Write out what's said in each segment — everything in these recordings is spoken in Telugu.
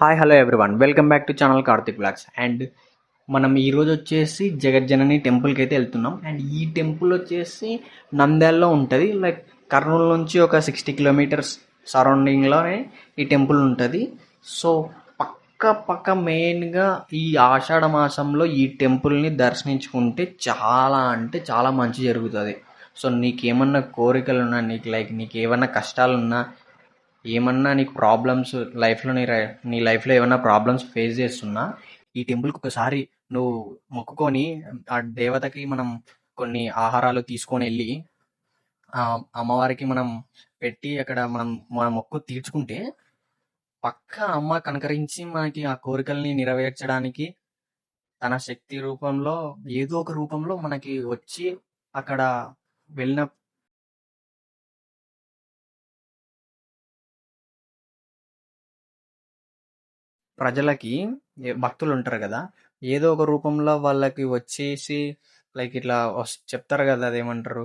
Hi hello everyone welcome back to channel Karthik blogs and మనం ఈరోజు వచ్చేసి జగజ్జనని టెంపుల్కి అయితే వెళ్తున్నాం. అండ్ ఈ టెంపుల్ వచ్చేసి నంద్యాలలో ఉంటుంది. లైక్ కర్నూలు నుంచి ఒక సిక్స్టీ కిలోమీటర్స్ సరౌండింగ్లోనే ఈ టెంపుల్ ఉంటుంది. సో పక్క పక్క మెయిన్గా ఈ ఆషాఢ మాసంలో ఈ టెంపుల్ని దర్శించుకుంటే చాలా అంటే చాలా మంచి జరుగుతుంది. సో నీకేమన్నా కోరికలు ఉన్నా నీకు లైక్ నీకు ఏమన్నా కష్టాలున్నా ఏమన్నా నీకు ప్రాబ్లమ్స్ లైఫ్లో నీ నీ లైఫ్లో ఏమన్నా ప్రాబ్లమ్స్ ఫేస్ చేస్తున్నా? ఈ టెంపుల్కి ఒకసారి నువ్వు మొక్కుకొని ఆ దేవతకి మనం కొన్ని ఆహారాలు తీసుకొని వెళ్ళి అమ్మవారికి మనం పెట్టి అక్కడ మనం మన మొక్కు తీర్చుకుంటే పక్క అమ్మ కనకరించి మనకి ఆ కోరికల్ని నెరవేర్చడానికి తన శక్తి రూపంలో ఏదో ఒక రూపంలో మనకి వచ్చి అక్కడ వెళ్ళిన ప్రజలకి భక్తులు ఉంటారు కదా ఏదో ఒక రూపంలో వాళ్ళకి వచ్చేసి లైక్ ఇట్లా చెప్తారు కదా అదేమంటారు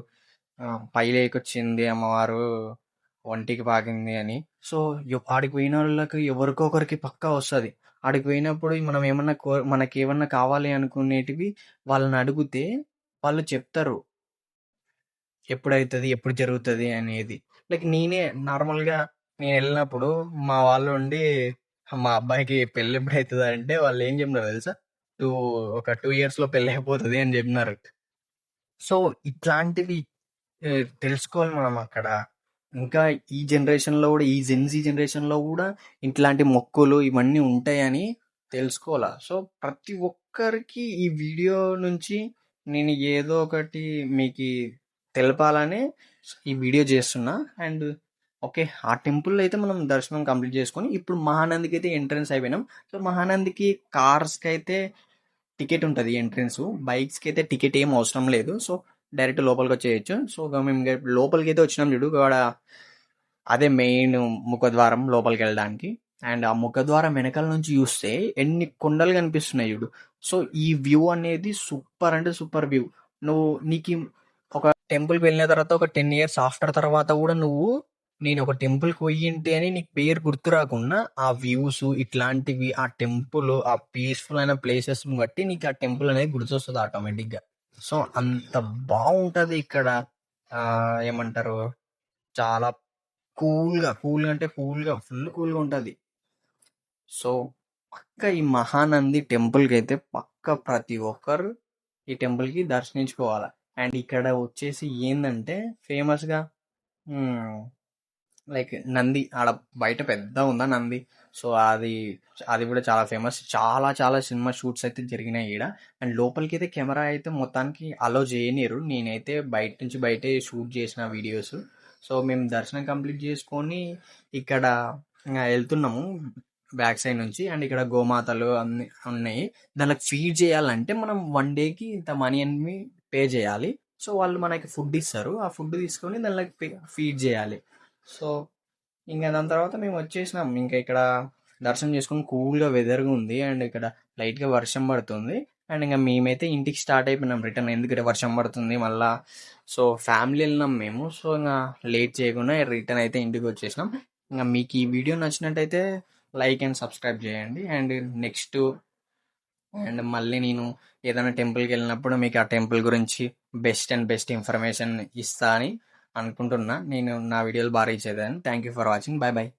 పైలేకి వచ్చింది అమ్మవారు ఒంటికి పాకింది అని. సో ఆడికి పోయిన వాళ్ళకి ఎవరికో ఒకరికి పక్కా వస్తుంది. ఆడికి పోయినప్పుడు మనం ఏమన్నా కో మనకి ఏమన్నా కావాలి అనుకునేటివి వాళ్ళని అడిగితే వాళ్ళు చెప్తారు. ఎప్పుడైతుంది ఎప్పుడు జరుగుతుంది అనేది. లైక్ నేనే నార్మల్గా నేను వెళ్ళినప్పుడు మా వాళ్ళు ఉండి మా అబ్బాయికి పెళ్ళి ఎప్పుడు అవుతుంది అంటే వాళ్ళు ఏం చెప్పినారు తెలుసా? టూ ఒక టూ ఇయర్స్లో పెళ్ళి అయిపోతుంది అని చెప్పినారు. సో ఇట్లాంటివి ఏ, తెలుసుకోవాలి మనం అక్కడ. ఇంకా ఈ జనరేషన్లో కూడా ఈ జెన్సీ జనరేషన్లో కూడా ఇట్లాంటి మొక్కులు ఇవన్నీ ఉంటాయని తెలుసుకోవాలా? సో ప్రతి ఒక్కరికి ఈ వీడియో నుంచి నేను ఏదో ఒకటి మీకు తెలపాలని ఈ వీడియో చేస్తున్నా. అండ్ ఓకే ఆ టెంపుల్ అయితే మనం దర్శనం కంప్లీట్ చేసుకొని ఇప్పుడు మహానందికి అయితే ఎంట్రన్స్ అయిపోయినాం. సో మహానందికి కార్స్కి అయితే టికెట్ ఉంటుంది ఎంట్రన్స్. బైక్స్కి అయితే టికెట్ ఏం అవసరం లేదు. సో డైరెక్ట్ లోపలికి వచ్చేయచ్చు. సో మేము లోపలికి అయితే వచ్చినాం చూడు ఇక్కడ అదే మెయిన్ ముఖద్వారం లోపలికి వెళ్ళడానికి అండ్ ఆ ముఖద్వారం వెనకాల నుంచి చూస్తే ఎన్ని కొండలు కనిపిస్తున్నాయి చూడు. సో ఈ వ్యూ అనేది సూపర్ అంటే సూపర్ వ్యూ. నువ్వు నీకు ఒక టెంపుల్కి వెళ్ళిన తర్వాత ఒక టెన్ ఇయర్స్ ఆఫ్టర్ తర్వాత కూడా నువ్వు నేను ఒక టెంపుల్కి పోయింటి అని నీకు పేరు గుర్తు రాకుండా ఆ వ్యూస్ ఇట్లాంటివి ఆ టెంపుల్ ఆ పీస్ఫుల్ అయిన ప్లేసెస్ బట్టి నీకు ఆ టెంపుల్ అనేది గుర్తొస్తుంది ఆటోమేటిక్గా. సో అంత బాగుంటుంది ఇక్కడ. ఏమంటారు? చాలా కూల్గా కూల్గా అంటే కూల్గా ఫుల్ కూల్గా ఉంటుంది. సో పక్క ఈ మహానంది టెంపుల్కి అయితే పక్క ప్రతి ఒక్కరు ఈ టెంపుల్కి దర్శించుకోవాలి? అండ్ ఇక్కడ వచ్చేసి ఏంటంటే ఫేమస్గా లైక్ నంది ఆడ బయట పెద్ద ఉందా నంది? సో అది అది కూడా చాలా ఫేమస్. చాలా చాలా సినిమా షూట్స్ అయితే జరిగినాయి ఈడ. అండ్ లోపలికి అయితే కెమెరా అయితే మొత్తానికి అలో చేయనిరు నేనైతే బయట నుంచి బయటే షూట్ చేసిన వీడియోస్. సో మేము దర్శనం కంప్లీట్ చేసుకొని ఇక్కడ వెళ్తున్నాము బ్యాక్ సైడ్ నుంచి. అండ్ ఇక్కడ గోమాతలు అన్ని ఉన్నాయి. దానికి ఫీడ్ చేయాలంటే మనం వన్ డేకి ఇంత మనీ అని పే చేయాలి. సో వాళ్ళు మనకి ఫుడ్ ఇస్తారు. ఆ ఫుడ్ తీసుకొని దానికి ఫీడ్ చేయాలి. సో ఇంకా దాని తర్వాత మేము వచ్చేసినాం. ఇంకా ఇక్కడ దర్శనం చేసుకుని కూల్గా వెదర్గా ఉంది. అండ్ ఇక్కడ లైట్గా వర్షం పడుతుంది. అండ్ ఇంకా మేమైతే ఇంటికి స్టార్ట్ అయిపోయినాం రిటర్న్. ఎందుకంటే వర్షం పడుతుంది మళ్ళా. సో ఫ్యామిలీ వెళ్ళినాం మేము. సో ఇంకా లేట్ చేయకుండా రిటర్న్ అయితే ఇంటికి వచ్చేసినాం. ఇంకా మీకు ఈ వీడియో నచ్చినట్టయితే లైక్ అండ్ సబ్స్క్రైబ్ చేయండి. అండ్ నెక్స్ట్ అండ్ మళ్ళీ నేను ఏదైనా టెంపుల్కి వెళ్ళినప్పుడు మీకు ఆ టెంపుల్ గురించి బెస్ట్ అండ్ బెస్ట్ ఇన్ఫర్మేషన్ ఇస్తా అని అనుకుంటున్నా. నేను నా వీడియోలు బాగా రీచ్ అయ్యాను. Thank you for watching bye bye